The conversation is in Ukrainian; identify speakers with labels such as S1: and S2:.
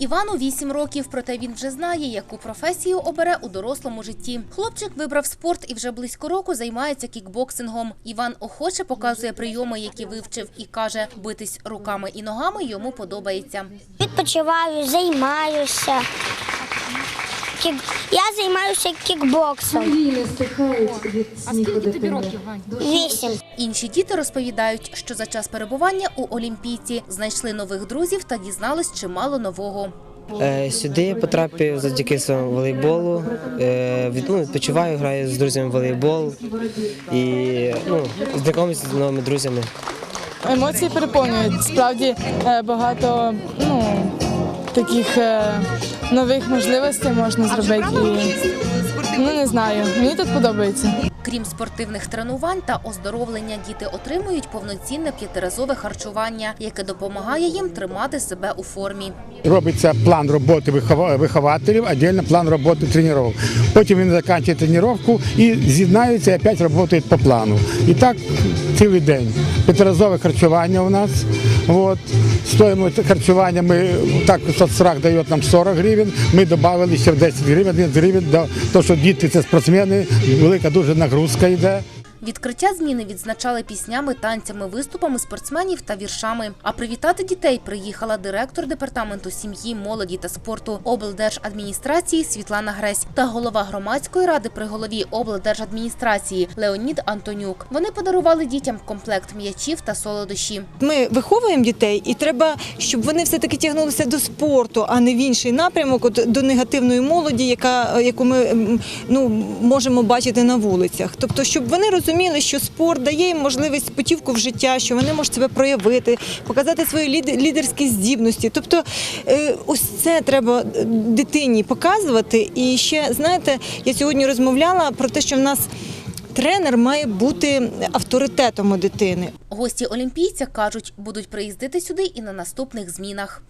S1: Івану 8 років, проте він вже знає, яку професію обере у дорослому житті. Хлопчик вибрав спорт і вже близько року займається кікбоксингом. Іван охоче показує прийоми, які вивчив, і каже, битись руками і ногами йому подобається.
S2: Відпочиваю, займаюся. Кік... Я займаюся кікбоксом.
S3: Війни стихають від сміху дитини.
S2: Вісім.
S1: Інші діти розповідають, що за час перебування у Олімпійці знайшли нових друзів та дізнались чимало нового.
S4: Е, Сюди я потрапив завдяки своєму волейболу. Е, ну, Відпочиваю, граю з друзями в волейбол і ну, знайомлюся з новими друзями.
S5: Емоції переповнюють. Справді е, багато ну, таких нових можливостей можна зробити. І, ну не знаю, мені тут подобається.
S1: Крім спортивних тренувань та оздоровлення, діти отримують повноцінне п'ятиразове харчування, яке допомагає їм тримати себе у формі.
S6: Робиться план роботи вихова- вихователів, віддільно план роботи тренувань. Потім він закінчує тренування і з'єднаються і опять працюють по плану. І так цілий день. П'ятиразове харчування у нас. От. Стоїмость харчування ми так соцстрах дає нам 40 гривень. Ми додали ще в 10 гривень, 11 гривень, до того, що діти це спортсмени, велика дуже нагрузка йде.
S1: Відкриття зміни відзначали піснями, танцями, виступами спортсменів та віршами. А привітати дітей приїхала директор департаменту сім'ї, молоді та спорту облдержадміністрації Світлана Гресь та голова громадської ради при голові облдержадміністрації Леонід Антонюк. Вони подарували дітям комплект м'ячів та солодощі.
S7: Ми виховуємо дітей, і треба, щоб вони все таки тягнулися до спорту, а не в інший напрямок, от, до негативної молоді, яка яку ми ну можемо бачити на вулицях. Тобто, щоб вони розуміли, що спорт дає їм можливість путівку в життя, що вони можуть себе проявити, показати свої лідерські здібності. Тобто, е, ось це треба е, дитині показувати. І ще знаєте, я сьогодні розмовляла про те, що в нас. Тренер має бути авторитетом у дитини.
S1: Гості олімпійця кажуть, будуть приїздити сюди і на наступних змінах.